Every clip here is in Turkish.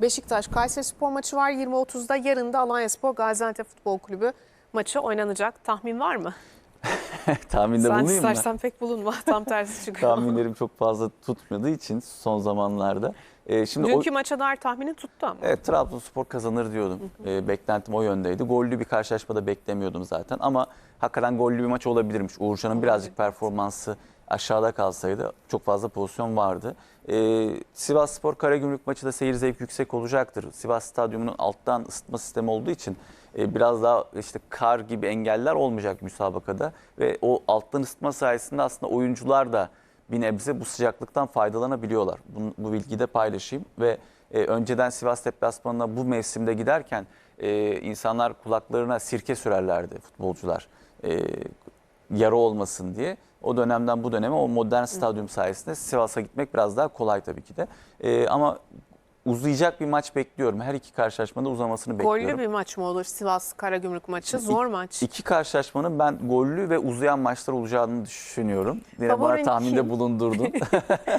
Beşiktaş Kayseri Spor maçı var 20.30'da. Yarın da Alanya Spor Gaziantep Futbol Kulübü maçı oynanacak. Tahmin var mı? Tahminde Sen bulunayım mı? istersen pek bulunma. Tam tersi çıkıyor. Tahminlerim çok fazla tutmadığı için son zamanlarda. Ee, şimdi o- Dünkü maça dair tahmini tuttu ama. Evet Trabzonspor kazanır diyordum. Ee, beklentim o yöndeydi. Gollü bir karşılaşmada beklemiyordum zaten ama hakikaten gollü bir maç olabilirmiş. Uğurcan'ın birazcık performansı aşağıda kalsaydı çok fazla pozisyon vardı. Ee, Sivas Spor Karagümrük maçı da seyir zevk yüksek olacaktır. Sivas Stadyumu'nun alttan ısıtma sistemi olduğu için e, biraz daha işte kar gibi engeller olmayacak müsabakada ve o alttan ısıtma sayesinde aslında oyuncular da bir nebze bu sıcaklıktan faydalanabiliyorlar. Bu, bu bilgiyi de paylaşayım ve e, önceden Sivas deplasmanına bu mevsimde giderken e, insanlar kulaklarına sirke sürerlerdi futbolcular. E, yara olmasın diye. O dönemden bu döneme o modern stadyum sayesinde Sivas'a gitmek biraz daha kolay tabii ki de. E, ama uzayacak bir maç bekliyorum. Her iki karşılaşmada uzamasını bekliyorum. Gollü bir maç mı olur Sivas Karagümrük maçı? Zor maç. İki karşılaşmanın ben gollü ve uzayan maçlar olacağını düşünüyorum. Yine bana Favorin tahminde kim? bulundurdun.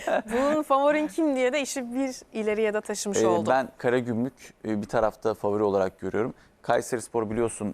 Bunun favorin kim diye de işi bir ileriye de taşımış Ee, oldum. ben Karagümrük e, bir tarafta favori olarak görüyorum. Kayseri Spor biliyorsun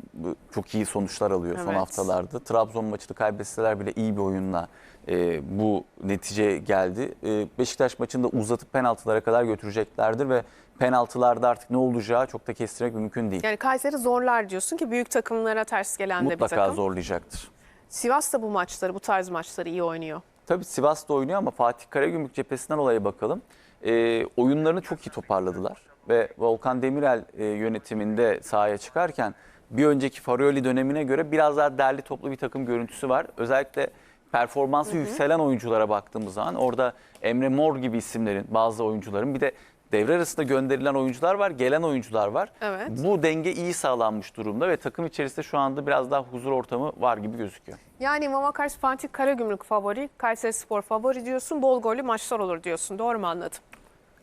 çok iyi sonuçlar alıyor son Evet. haftalarda. Trabzon maçını kaybetseler bile iyi bir oyunla e, bu netice geldi. E, Beşiktaş maçında uzatıp penaltılara kadar götüreceklerdir ve penaltılarda artık ne olacağı çok da kestirmek mümkün değil. Yani Kayseri zorlar diyorsun ki büyük takımlara ters gelen de bir Mutlaka takım. zorlayacaktır. Sivas da bu maçları, bu tarz maçları iyi oynuyor. Tabii Sivas'ta oynuyor ama Fatih Karagümrük cephesinden olaya bakalım. E, oyunlarını çok iyi toparladılar. Ve Volkan Demirel e, yönetiminde sahaya çıkarken bir önceki Farioli dönemine göre biraz daha derli toplu bir takım görüntüsü var. Özellikle performansı yükselen oyunculara baktığımız zaman orada Emre Mor gibi isimlerin bazı oyuncuların bir de devre arasında gönderilen oyuncular var, gelen oyuncular var. Evet. Bu denge iyi sağlanmış durumda ve takım içerisinde şu anda biraz daha huzur ortamı var gibi gözüküyor. Yani Mavakars Fatih Karagümrük favori, Kayseri Spor favori diyorsun, bol gollü maçlar olur diyorsun. Doğru mu anladım?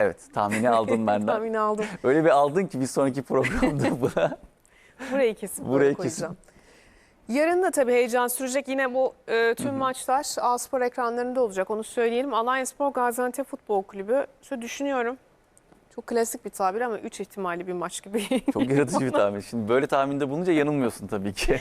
Evet tahmini aldın benden. Tahmini aldım. Öyle bir aldın ki bir sonraki programda buna. Burayı kesip kesin. koyacağım. Yarın da tabii heyecan sürecek. Yine bu e, tüm maçlar A-Spor ekranlarında olacak. Onu söyleyelim. Alanya Spor Gaziantep Futbol Kulübü. Şöyle düşünüyorum. Çok klasik bir tabir ama 3 ihtimali bir maç gibi. Çok yaratıcı bir tahmin. Şimdi böyle tahminde bulununca yanılmıyorsun tabii ki.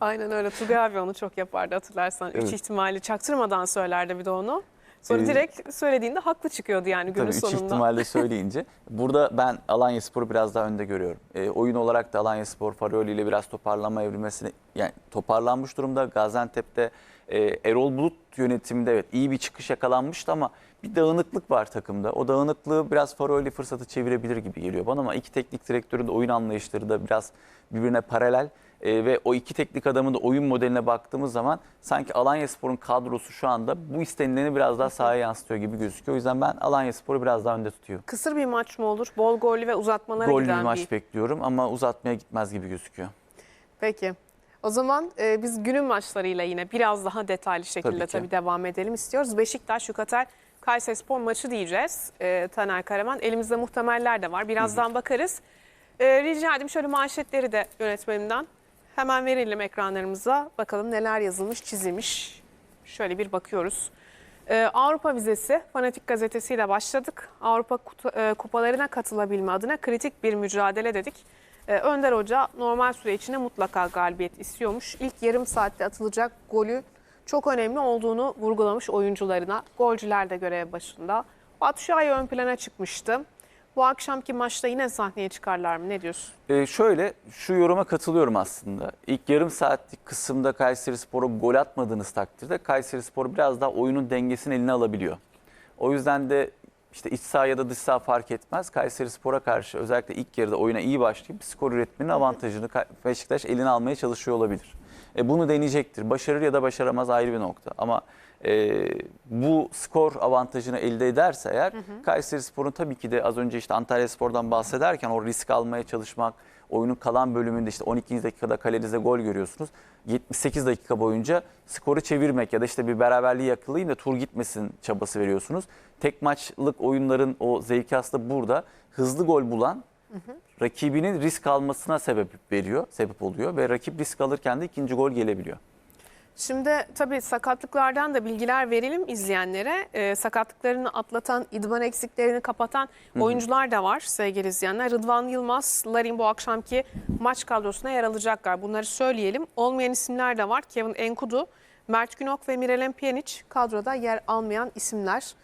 Aynen öyle. Tugay abi onu çok yapardı hatırlarsan. 3 Evet. ihtimali çaktırmadan söylerdi bir de onu. Sonra Ee, direkt söylediğinde haklı çıkıyordu yani günün tabii üç sonunda. ihtimalle söyleyince. Burada ben Alanya Spor'u biraz daha önde görüyorum. E, oyun olarak da Alanya Spor Farioli ile biraz toparlanma evrilmesini yani toparlanmış durumda. Gaziantep'te e, Erol Bulut yönetiminde evet iyi bir çıkış yakalanmıştı ama bir dağınıklık var takımda. O dağınıklığı biraz Farioli fırsatı çevirebilir gibi geliyor bana ama iki teknik direktörün de oyun anlayışları da biraz birbirine paralel. E, ve o iki teknik adamın da oyun modeline baktığımız zaman sanki Alanya Spor'un kadrosu şu anda bu istenileni biraz daha sahaya yansıtıyor gibi gözüküyor. O yüzden ben Alanya Spor'u biraz daha önde tutuyor. Kısır bir maç mı olur? Bol gollü ve uzatmalara Gollü bir giden maç bir. bekliyorum ama uzatmaya gitmez gibi gözüküyor. Peki. O zaman e, biz günün maçlarıyla yine biraz daha detaylı şekilde Tabii tabii, devam edelim istiyoruz. Beşiktaş Yukatel Kayseri Spor maçı diyeceğiz. E, Taner Karaman. Elimizde muhtemeller de var. Birazdan bakarız. E, rica edeyim şöyle manşetleri de yönetmenimden hemen verelim ekranlarımıza. Bakalım neler yazılmış, çizilmiş. Şöyle bir bakıyoruz. E, Avrupa vizesi Fanatik gazetesiyle başladık. Avrupa kutu- e, kupalarına katılabilme adına kritik bir mücadele dedik. E, Önder Hoca normal süre içinde mutlaka galibiyet istiyormuş. İlk yarım saatte atılacak golü çok önemli olduğunu vurgulamış oyuncularına. Golcüler de görev başında. Batshuayi ön plana çıkmıştı. Bu akşamki maçta yine sahneye çıkarlar mı? Ne diyorsun? Ee, şöyle şu yoruma katılıyorum aslında. İlk yarım saatlik kısımda Kayseri Spor'a gol atmadığınız takdirde Kayseri Spor biraz daha oyunun dengesini eline alabiliyor. O yüzden de işte iç saha ya da dış saha fark etmez. Kayseri Spor'a karşı özellikle ilk yarıda oyuna iyi başlayıp skor üretmenin avantajını Beşiktaş eline almaya çalışıyor olabilir. E, bunu deneyecektir. Başarır ya da başaramaz ayrı bir nokta. Ama e, bu skor avantajını elde ederse eğer Kayseri Spor'un tabii ki de az önce işte Antalya Spor'dan bahsederken o risk almaya çalışmak, oyunun kalan bölümünde işte 12. dakikada kalenize gol görüyorsunuz. 78 dakika boyunca skoru çevirmek ya da işte bir beraberliği yakalayayım da tur gitmesin çabası veriyorsunuz. Tek maçlık oyunların o zevki aslında burada. Hızlı gol bulan rakibinin risk almasına sebep veriyor, sebep oluyor ve rakip risk alırken de ikinci gol gelebiliyor. Şimdi tabii sakatlıklardan da bilgiler verelim izleyenlere. Ee, sakatlıklarını atlatan, idman eksiklerini kapatan oyuncular da var sevgili izleyenler. Rıdvan Yılmaz, Larin bu akşamki maç kadrosuna yer alacaklar. Bunları söyleyelim. Olmayan isimler de var. Kevin Enkudu, Mert Günok ve Miralem Pjanic kadroda yer almayan isimler.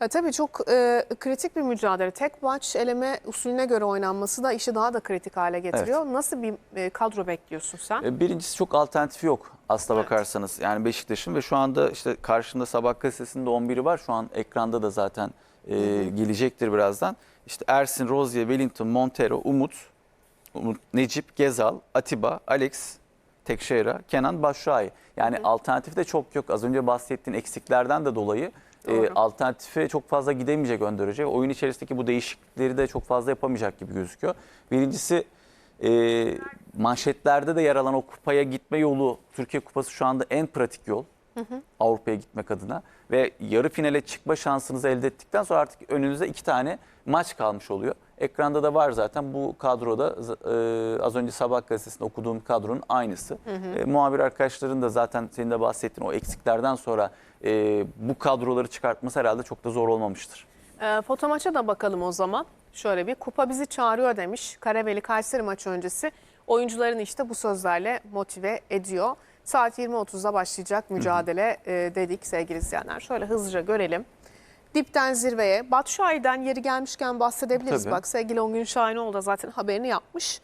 Ya tabii çok e, kritik bir mücadele. Tek maç eleme usulüne göre oynanması da işi daha da kritik hale getiriyor. Nasıl bir e, kadro bekliyorsun sen? E, Birincisi çok alternatifi yok aslına Evet. bakarsanız. Yani Beşiktaş'ın ve şu anda işte karşımda Sabah gazetesinde 11'i var. Şu an ekranda da zaten e, gelecektir birazdan. İşte Ersin, Rozier, Wellington, Montero, Umut, Umut, Necip, Gezal, Atiba, Alex, Tekşehir'e, Kenan, Başşuay. Yani alternatif de çok yok. Az önce bahsettiğin eksiklerden de dolayı e, Doğru. alternatife çok fazla gidemeyecek ön derece. Oyun içerisindeki bu değişiklikleri de çok fazla yapamayacak gibi gözüküyor. Birincisi e, manşetlerde de yer alan o kupaya gitme yolu Türkiye Kupası şu anda en pratik yol. Avrupa'ya gitmek adına ve yarı finale çıkma şansınızı elde ettikten sonra artık önünüzde iki tane maç kalmış oluyor. Ekranda da var zaten bu kadroda e, az önce Sabah gazetesinde okuduğum kadronun aynısı. E, muhabir arkadaşların da zaten senin de bahsettiğin o eksiklerden sonra e, bu kadroları çıkartması herhalde çok da zor olmamıştır. E, foto maça da bakalım o zaman. Şöyle bir kupa bizi çağırıyor demiş. Karabeli Kayseri maçı öncesi oyuncularını işte bu sözlerle motive ediyor. Saat 20.30'da başlayacak mücadele e, dedik sevgili izleyenler. Şöyle hızlıca görelim. Dipten zirveye, Batu Şahin'den yeri gelmişken bahsedebiliriz. Tabii. Bak sevgili Ongün Şahinoğlu da zaten haberini yapmış.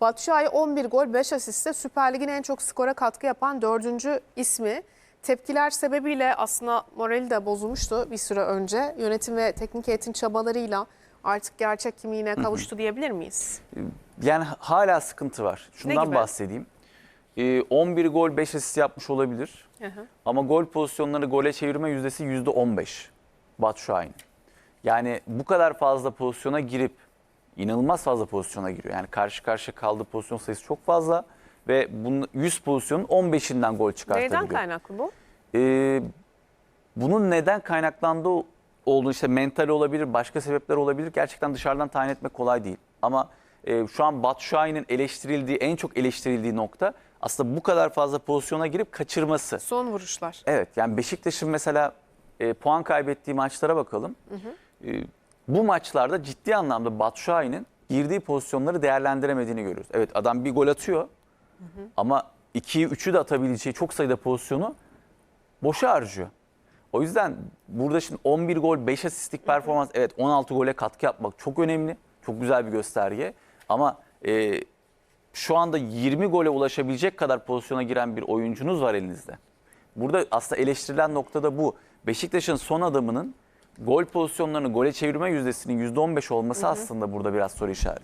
Batu Şahin 11 gol 5 asiste Süper Lig'in en çok skora katkı yapan dördüncü ismi. Tepkiler sebebiyle aslında morali de bozulmuştu bir süre önce. Yönetim ve teknik heyetin çabalarıyla artık gerçek kimliğine kavuştu diyebilir miyiz? Yani hala sıkıntı var. Şundan bahsedeyim. E, 11 gol 5 asist yapmış olabilir. Hı hı. Ama gol pozisyonları gole çevirme yüzdesi yüzde 15. Batu Şahin. Yani bu kadar fazla pozisyona girip inanılmaz fazla pozisyona giriyor. Yani karşı karşıya kaldığı pozisyon sayısı çok fazla ve bunun 100 pozisyonun 15'inden gol çıkartabiliyor. Neyden kaynaklı bu? Ee, bunun neden kaynaklandığı olduğu işte mental olabilir, başka sebepler olabilir. Gerçekten dışarıdan tayin etmek kolay değil. Ama e, şu an Batu Şahin'in eleştirildiği, en çok eleştirildiği nokta aslında bu kadar fazla pozisyona girip kaçırması. Son vuruşlar. Evet yani Beşiktaş'ın mesela e, puan kaybettiği maçlara bakalım. E, bu maçlarda ciddi anlamda Batu Şahin'in girdiği pozisyonları değerlendiremediğini görüyoruz. Evet adam bir gol atıyor ama 2'yi 3'ü de atabileceği çok sayıda pozisyonu boşa harcıyor. O yüzden burada şimdi 11 gol 5 asistlik performans evet 16 gole katkı yapmak çok önemli. Çok güzel bir gösterge ama e, şu anda 20 gole ulaşabilecek kadar pozisyona giren bir oyuncunuz var elinizde. Burada aslında eleştirilen nokta da bu. Beşiktaş'ın son adamının gol pozisyonlarını gole çevirme yüzdesinin %15 olması aslında burada biraz soru işareti.